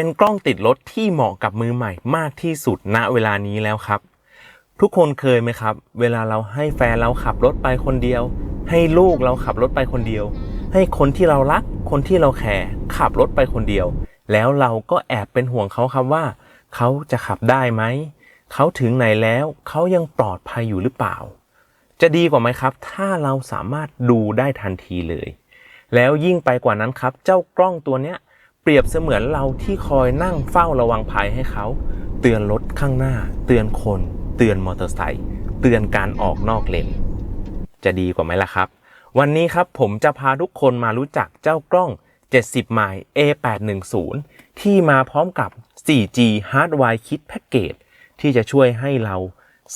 เป็นกล้องติดรถที่เหมาะกับมือใหม่มากที่สุดณเวลานี้แล้วครับ ทุกคนเคยไหมครับ เวลาเราให้แฟนเราขับรถไปคนเดียว ให้ลูกเราขับรถไปคนเดียว ให้คนที่เรารัก คนที่เราแคร์ขับรถไปคนเดียว แล้วเราก็แอบเป็นห่วงเขาครับว่า เขาจะขับได้ไหมเขาถึงไหนแล้วเขายังปลอดภัยอยู่หรือเปล่า จะดีกว่าไหมครับ ถ้าเราสามารถดูได้ทันทีเลย แล้วยิ่งไปกว่านั้นครับ เจ้ากล้องตัวเนี้ย รียบเสมือนเราที่คอยนั่งเฝ้าระวังภัยให้เขา เตือนรถข้างหน้า เตือนคน เตือนมอเตอร์ไซค์เตือนการออกนอกเลน จะดีกว่าไหมล่ะครับ วันนี้ครับผมจะพาทุกคนมารู้จักเจ้ากล้อง 70ไมล์ A810 ที่มาพร้อมกับ 4G Hardwire Kit Package ที่จะช่วยให้เรา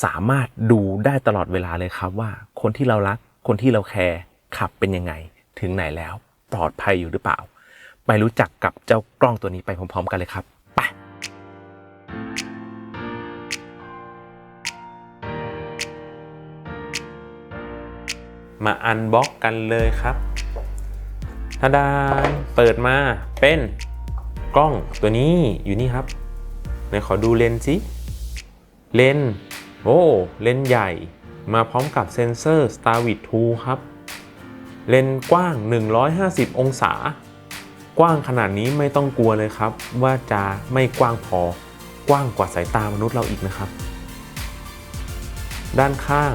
สามารถดูได้ตลอดเวลาเลยครับว่า คนที่เรารัก คนที่เราแคร์ขับเป็นยังไง ถึงไหนแล้ว ปลอดภัยอยู่หรือเปล่า ไปรู้จักกับเจ้ากล้องตัวนี้ไปพร้อม ๆ กันเลยครับไปมาอันบ็อกกันเลยครับทาดาเปิดมาเป็นกล้องตัวนี้อยู่นี่ครับไหนขอดูเลนส์สิเลนส์โอ้เลนส์ใหญ่มาพร้อมกับเซนเซอร์ Starwit 2 ครับ เลนส์กว้าง 150 องศา กว้างขนาดนี้ไม่ต้องกลัวเลยครับ ว่าจะไม่กว้างพอกว้างกว่าสายตามนุษย์เราอีกนะครับ ด้านข้าง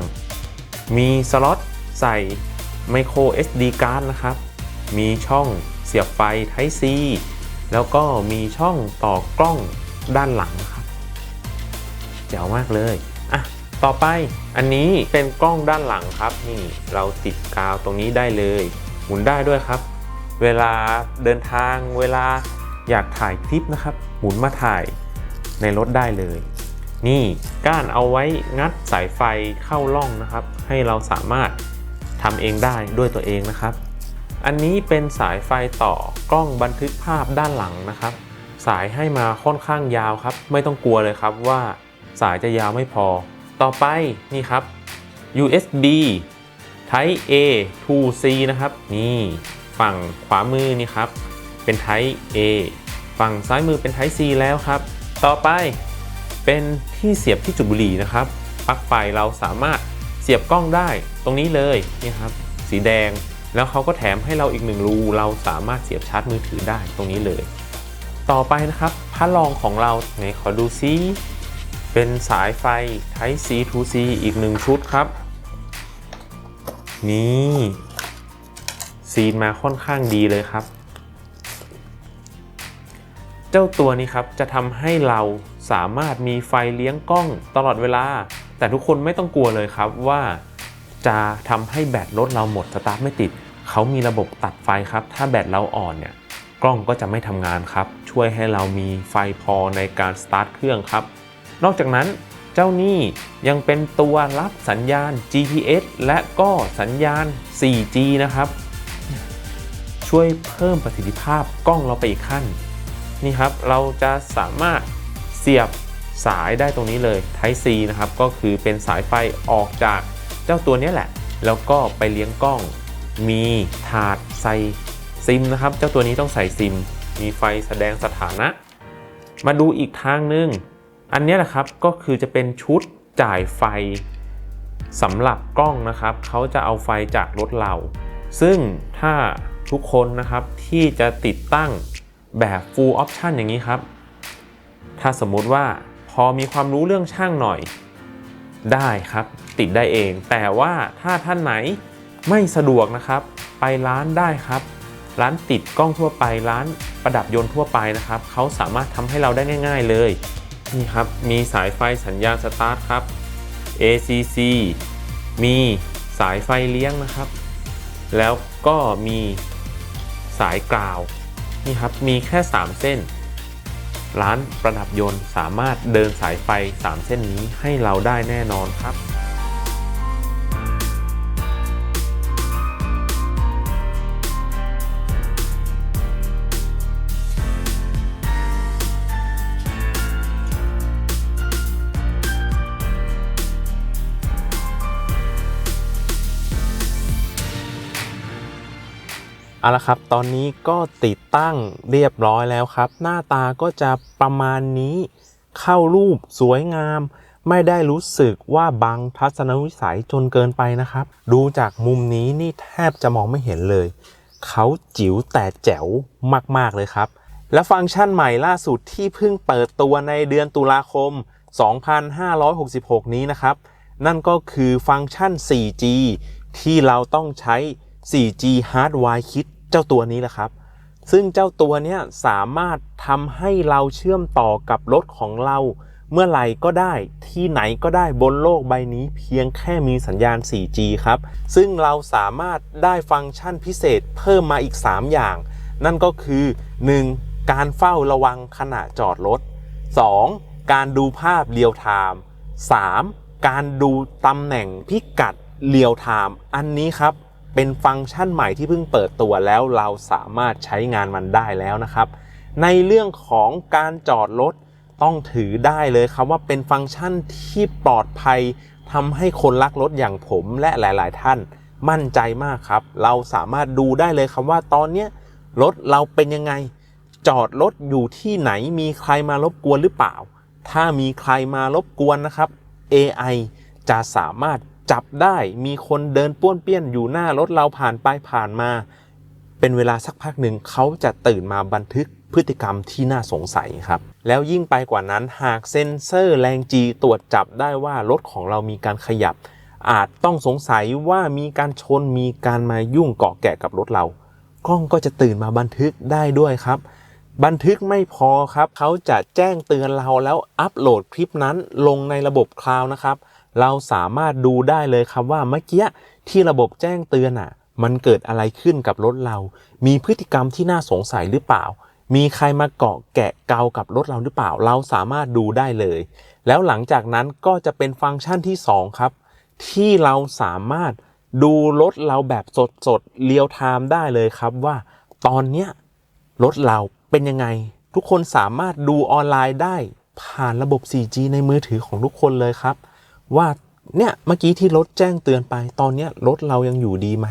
มีสล็อตใส่ micro SD card นะครับ มีช่องเสียบไฟ Type C แล้วก็มีช่องต่อกล้องด้านหลังนะครับเจ๋วมากเลยอะต่อไปอันนี้เป็นกล้องด้านหลังครับ นี่เราติดกาวตรงนี้ได้เลย หมุนได้ด้วยครับ เวลาเดินทางเวลาอยากถ่ายคลิปนะครับ หมุนมาถ่ายในรถได้เลย นี่ก้านเอาไว้งัดสายไฟเข้าล่องนะครับ ให้เราสามารถทำเองได้ด้วยตัวเองนะครับ อันนี้เป็นสายไฟต่อกล้องบันทึกภาพด้านหลังนะครับ สายให้มาค่อนข้างยาวครับ ไม่ต้องกลัวเลยครับว่าสายจะยาวไม่พอ ต่อไปนี่ครับ USB Type A to C นะครับ นี่ ฝั่งขวามือนี่ครับ เป็น Type A ฝั่งซ้ายมือเป็น Type C แล้วครับ ต่อไปเป็นที่เสียบที่จุดบุหรี่นะครับปลั๊กไฟเราสามารถเสียบกล้องได้ตรงนี้เลยนี่ครับ สีแดงแล้วเขาก็แถมให้เราอีกหนึ่งรู เราสามารถเสียบชาร์จมือถือได้ตรงนี้เลย ต่อไปนะครับพัดลองของเราไหนขอดูซิเป็นสายไฟ Type C to C อีกหนึ่งชุดครับ นี่ ซีนมาค่อนข้างดีเลยครับ เจ้าตัวนี้ครับจะทำให้เราสามารถมีไฟเลี้ยงกล้องตลอดเวลา แต่ทุกคนไม่ต้องกลัวเลยครับว่าจะทำให้แบตรถเราหมดสตาร์ทไม่ติด เขามีระบบตัดไฟครับ ถ้าแบตเราอ่อนเนี่ยกล้องก็จะไม่ทำงานครับ ช่วยให้เรามีไฟพอในการสตาร์ทเครื่องครับ นอกจากนั้นเจ้านี่ยังเป็นตัวรับสัญญาณ GPS และก็สัญญาณ 4G นะครับ ช่วยเพิ่มประสิทธิภาพกล้องเราไปอีกขั้นนี่ครับเราจะสามารถเสียบสายได้ตรงนี้เลย Type C นะครับก็คือเป็นสายไฟออกจากเจ้าตัวนี้แหละ แล้วก็ไปเลี้ยงกล้อง มีถาดใส่ซิมนะครับ เจ้าตัวนี้ต้องใส่ซิม มีไฟแสดงสถานะ มาดูอีกทางหนึง อันนี้แหละครับก็คือจะเป็นชุดจ่ายไฟสำหรับกล้องนะครับ เขาจะเอาไฟจากรถเรา ซึ่งถ้า ทุกคนนะครับที่จะติดตั้งแบบ full option อย่างนี้ครับ ถ้าสมมุติว่าพอมีความรู้เรื่องช่างหน่อยได้ครับ ติดได้เอง แต่ว่าถ้าท่านไหนไม่สะดวกนะครับ ไปร้านได้ครับ ร้านติดกล้องทั่วไปร้านประดับยนต์ทั่วไปนะครับเขาสามารถทำให้เราได้ง่าย ๆเลยนี่ครับมีสายไฟสัญญาณสตาร์ทครับ ACC มีสายไฟเลี้ยงนะครับ แล้วก็มี สายกราวนี่ครับมีแค่ 3 เส้น ร้านประดับยนต์สามารถเดินสายไฟ 3 เส้นนี้ให้เราได้แน่นอนครับ เอาละครับตอนนี้ก็ติดตั้งเรียบร้อยแล้วครับ หน้าตาก็จะประมาณนี้เข้ารูปสวยงาม ไม่ได้รู้สึกว่าบังทัศนวิสัยจนเกินไปนะครับ ดูจากมุมนี้นี่แทบจะมองไม่เห็นเลย เขาจิ๋วแต่แจ๋วมาก ๆ เลยครับ และฟังก์ชันใหม่ล่าสุดที่เพิ่งเปิดตัวในเดือนตุลาคม 2566 นี้นะครับ นั่นก็คือฟังก์ชัน 4G ที่เราต้องใช้ 4G Hardwire Kit เจ้าตัวนี้แหละครับ ซึ่งเจ้าตัวเนี้ยสามารถทำให้เราเชื่อมต่อกับรถของเราเมื่อไหร่ก็ได้ที่ไหนก็ได้บนโลกใบนี้เพียงแค่มีสัญญาณ 4G ครับ ซึ่งเราสามารถได้ฟังก์ชันพิเศษเพิ่มมาอีก 3 อย่าง นั่นก็คือ 1. การเฝ้าระวังขณะจอดรถ 2. การดูภาพเรียลไทม์ 3. การดูตำแหน่งพิกัดเรียลไทม์อันนี้ครับ เป็นฟังก์ชันใหม่ที่เพิ่งเปิดตัวแล้วเราสามารถใช้งานมันได้แล้วนะครับ ในเรื่องของการจอดรถต้องถือได้เลยครับว่าเป็นฟังก์ชันที่ปลอดภัยทำให้คนรักรถอย่างผมและหลาย ๆ ท่านมั่นใจมากครับ เราสามารถดูได้เลยครับว่าตอนนี้รถเราเป็นยังไง จอดรถอยู่ที่ไหนมีใครมารบกวนหรือเปล่า ถ้ามีใครมารบกวนนะครับ AI จะสามารถ จับได้มีคนเดินป้วนเปี้ยนอยู่หน้ารถเราผ่านไปผ่านมา เป็นเวลาสักพักหนึ่งเขาจะตื่นมาบันทึกพฤติกรรมที่น่าสงสัยครับ แล้วยิ่งไปกว่านั้นหากเซ็นเซอร์แรงจีตรวจจับได้ว่ารถของเรามีการขยับ อาจต้องสงสัยว่ามีการชนมีการมายุ่งเกาะแกะกับรถเรา กล้องก็จะตื่นมาบันทึกได้ด้วยครับ บันทึกไม่พอครับ เขาจะแจ้งเตือนเราแล้วอัปโหลดคลิปนั้นลงในระบบคลาวด์นะครับ เราสามารถดูได้เลยครับว่าเมื่อกี้ที่ระบบแจ้งเตือนอะ มันเกิดอะไรขึ้นกับรถเรา มีพฤติกรรมที่น่าสงสัยหรือเปล่า มีใครมาเกาะแกะเกากับรถเราหรือเปล่า เราสามารถดูได้เลย แล้วหลังจากนั้นก็จะเป็นฟังก์ชันที่สองครับ ที่เราสามารถดูรถเราแบบสดๆเรียลไทม์ได้เลยครับว่า ตอนเนี้ยรถเราเป็นยังไง ทุกคนสามารถดูออนไลน์ได้ผ่านระบบ 4G ในมือถือของทุกคนเลยครับ ว่าเนี่ยเมื่อกี้ที่รถแจ้งเตือนไป ตอนเนี้ยรถเรายังอยู่ดีไหม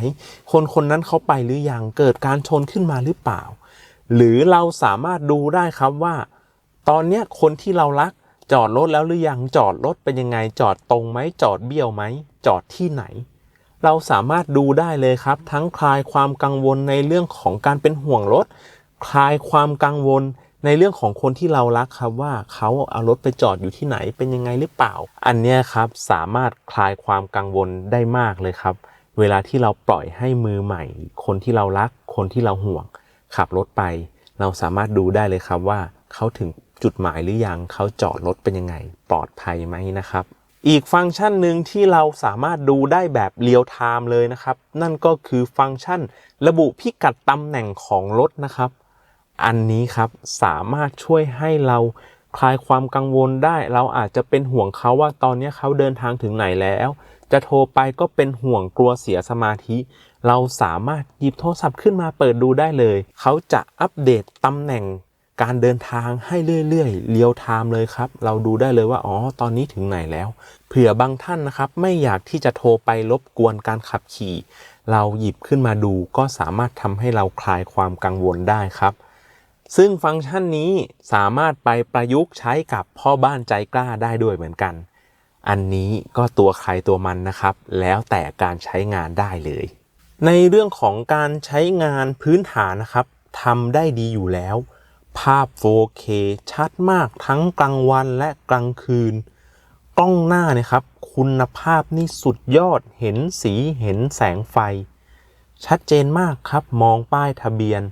คนคนนั้นเขาไปหรือยังเกิดการชนขึ้นมาหรือเปล่า หรือเราสามารถดูได้ครับว่า ตอนเนี้ยคนที่เรารักจอดรถแล้วหรือยังจอดรถเป็นยังไง จอดตรงไหมจอดเบี้ยวไหมจอดที่ไหน เราสามารถดูได้เลยครับ ทั้งคลายความกังวลในเรื่องของการเป็นห่วงรถ คลายความกังวล ในเรื่องของคนที่เรารักครับว่าเขาเอารถไปจอดอยู่ที่ไหนเป็นยังไงหรือเปล่า อันนี้ครับสามารถคลายความกังวลได้มากเลยครับ เวลาที่เราปล่อยให้มือใหม่ คนที่เรารัก คนที่เราห่วง ขับรถไป เราสามารถดูได้เลยครับว่าเขาถึงจุดหมายหรือยังเขาจอดรถเป็นยังไง ปลอดภัยไหมนะครับ อีกฟังก์ชันหนึ่งที่เราสามารถดูได้แบบเรียลไทม์เลยนะครับ นั่นก็คือฟังก์ชันระบุพิกัดตำแหน่งของรถนะครับ อันนี้ครับสามารถช่วยให้เราคลายความกังวลได้ เราอาจจะเป็นห่วงเขาว่าตอนนี้เขาเดินทางถึงไหนแล้ว จะโทรไปก็เป็นห่วงกลัวเสียสมาธิ เราสามารถหยิบโทรศัพท์ขึ้นมาเปิดดูได้เลย เขาจะอัปเดตตำแหน่งการเดินทางให้เรื่อยๆ เรียวไทม์เลยครับ เราดูได้เลยว่า อ๋อ ตอนนี้ถึงไหนแล้ว เผื่อบางท่านนะครับ ไม่อยากที่จะโทรไปรบกวนการขับขี่ เราหยิบขึ้นมาดูก็สามารถทำให้เราคลายความกังวลได้ครับ ซึ่งฟังก์ชันนี้สามารถไปประยุกต์ใช้กับพ่อบ้านใจกล้าได้ด้วยเหมือนกัน อันนี้ก็ตัวใครตัวมันนะครับ แล้วแต่การใช้งานได้เลย ในเรื่องของการใช้งานพื้นฐานนะครับทำได้ดีอยู่แล้ว ภาพ 4K ชัดมากทั้งกลางวันและกลางคืน กล้องหน้าเนี่ยครับ คุณภาพนี่สุดยอดเห็นสีเห็นแสงไฟ ชัดเจนมากครับมองป้ายทะเบียน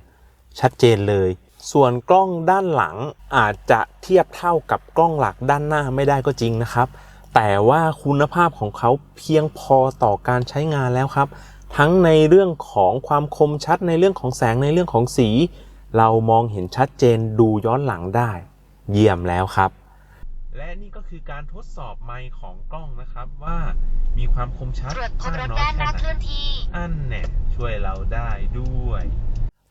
ชัดเจนเลย ส่วนกล้องด้านหลังอาจจะเทียบเท่ากับกล้องหลักด้านหน้าไม่ได้ก็จริงนะครับ แต่ว่าคุณภาพของเขาเพียงพอต่อการใช้งานแล้วครับ ทั้งในเรื่องของความคมชัดในเรื่องของแสงในเรื่องของสี เรามองเห็นชัดเจนดูย้อนหลังได้ เยี่ยมแล้วครับ และนี่ก็คือการทดสอบไมค์ของกล้องนะครับว่ามีความคมชัดตรวจคนรถมากด้านหน้น้าอยเคแค่ลื่ไหนอนที่อันเนี่ยช่วยเราได้ด้วย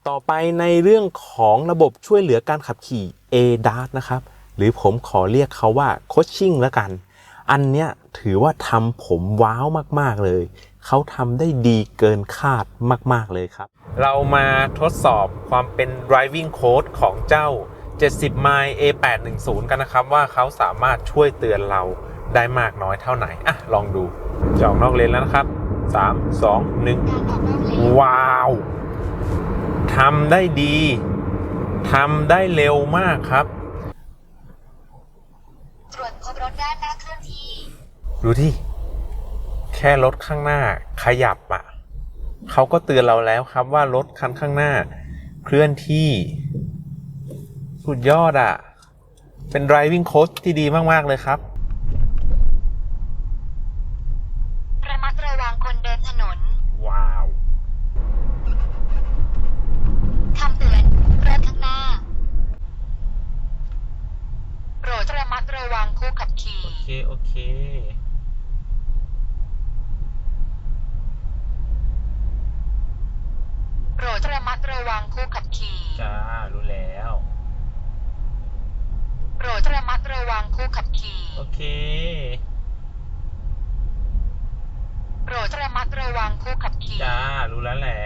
ต่อไปในเรื่องของระบบช่วยเหลือการขับขี่ ADAS นะครับ หรือผมขอเรียกเขาว่าโคชชิ่งแล้วกัน อันเนี้ยถือว่าทำผมว้าวมากๆเลย เขาทำได้ดีเกินคาดมากๆเลยครับ เรามาทดสอบความเป็น driving code ของเจ้า 70 m i A810 กันนะครับ ว่าเขาสามารถช่วยเตือนเราได้มากน้อยเท่าไหนอะลองดูจะออกนอกเลนแล้วนะครับ 3 2 1 ว้าว ทำได้ดีทำได้เร็วมากครับ ตรวจพบรถด้านหน้าเคลื่อนที่ ดูที่ แค่รถข้างหน้าขยับอะ่ะเขาก็เตือนเราแล้วครับว่ารถคันข้างหน้า เคลื่อนที่ สุดยอดอะ่ะ เป็น driving coach ที่ดีมาก ๆ เลยครับ ระมัดระวังคนเดินถนน ว้าว คำเตือนรถข้างหน้า โป รดระมัดระวังผู้ขับขี่ โอเค โอเค โปรดระมัดระวังผู้ขับขี่ จ้า รู้แล้ว โปรดระมัดระวังผู้ขับขี่ โอเค โปรดระมัดระวังผู้ขับขี่ จ้า รู้แล้วแหละ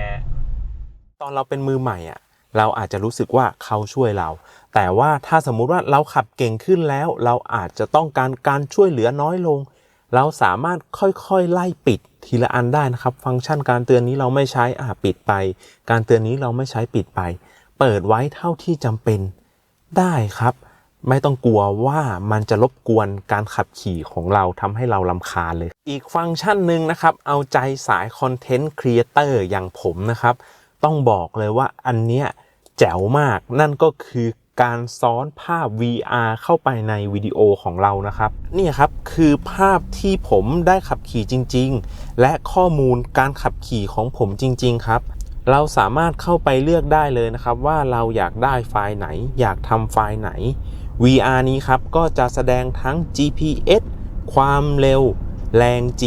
ตอนเราเป็นมือใหม่อะ เราอาจจะรู้สึกว่าเขาช่วยเรา แต่ว่าถ้าสมมุติว่าเราขับเก่งขึ้นแล้ว เราอาจจะต้องการการช่วยเหลือน้อยลง เราสามารถค่อยๆไล่ปิดทีละอันได้นะครับ ฟังก์ชันการเตือนนี้เราไม่ใช้อ่าปิดไป การเตือนนี้เราไม่ใช้ปิดไป เปิดไว้เท่าที่จำเป็นได้ครับ ไม่ต้องกลัวว่ามันจะรบกวนการขับขี่ของเราทำให้เราลำคาญเลย อีกฟังก์ชันหนึ่งนะครับ เอาใจสายคอนเทนต์ครีเอเตอร์อย่างผมนะครับ ต้องบอกเลยว่าอันเนี้ยแจ๋วมากนั่นก็คือการซ้อนภาพ VR เข้าไปในวิดีโอของเรานะครับนี่ครับคือภาพที่ผมได้ขับขี่จริง ๆ และข้อมูลการขับขี่ของผมจริง ๆ ครับ เราสามารถเข้าไปเลือกได้เลยนะครับ ว่าเราอยากได้ไฟล์ไหน อยากทำไฟล์ไหน VR นี้ครับก็จะแสดงทั้ง GPS ความเร็ว แรง G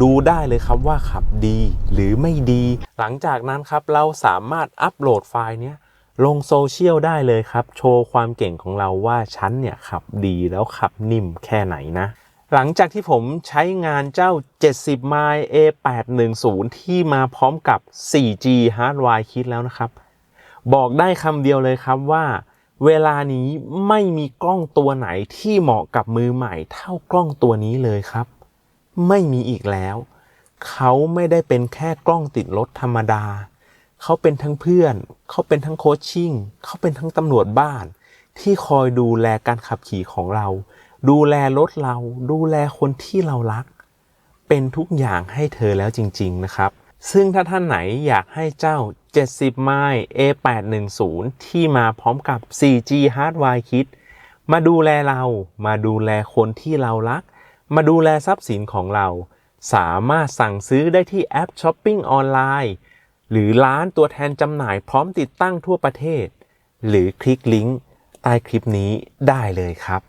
ดูได้เลยครับว่าขับดีหรือไม่ดี หลังจากนั้นครับเราสามารถอัปโหลดไฟล์เนี้ยลงโซเชียลได้เลยครับ โชว์ความเก่งของเราว่าฉันเนี่ยขับดีแล้วขับนิ่มแค่ไหนนะ หลังจากที่ผมใช้งานเจ้า 70 mile A810 ที่มาพร้อมกับ 4G Hardware Kit แล้วนะครับ บอกได้คำเดียวเลยครับว่า เวลานี้ไม่มีกล้องตัวไหนที่เหมาะกับมือใหม่เท่ากล้องตัวนี้เลยครับ ไม่มีอีกแล้ว เขาไม่ได้เป็นแค่กล้องติดรถธรรมดา เขาเป็นทั้งเพื่อน เขาเป็นทั้งโคชชิ่ง เขาเป็นทั้งตำรวจบ้าน ที่คอยดูแลการขับขี่ของเรา ดูแลรถเรา ดูแลคนที่เรารัก เป็นทุกอย่างให้เธอแล้วจริง ๆ นะครับ ซึ่งถ้าท่านไหนอยากให้เจ้า 70 ไมล์ A810 ที่มาพร้อมกับ 4G Hardware Kit มาดูแลเรา มาดูแลคนที่เรารัก มาดูแลทรัพย์สินของเรา สามารถสั่งซื้อได้ที่แอปช้อปปิ้งออนไลน์หรือร้านตัวแทนจำหน่ายพร้อมติดตั้งทั่วประเทศ หรือคลิกลิงก์ใต้คลิปนี้ได้เลยครับ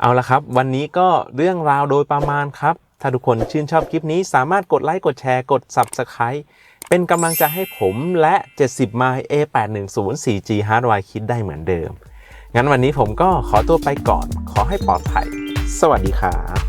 เอาละครับ วันนี้ก็เรื่องราวโดยประมาณครับ ถ้าทุกคนชื่นชอบคลิปนี้สามารถกดไลค์กดแชร์กด Subscribe เป็นกำลังใจให้ผมและ 70 m i A810 4G Hardware Kit ได้เหมือนเดิม งั้นวันนี้ผมก็ขอตัวไปก่อน ขอให้ปลอดภัย สวัสดีครับ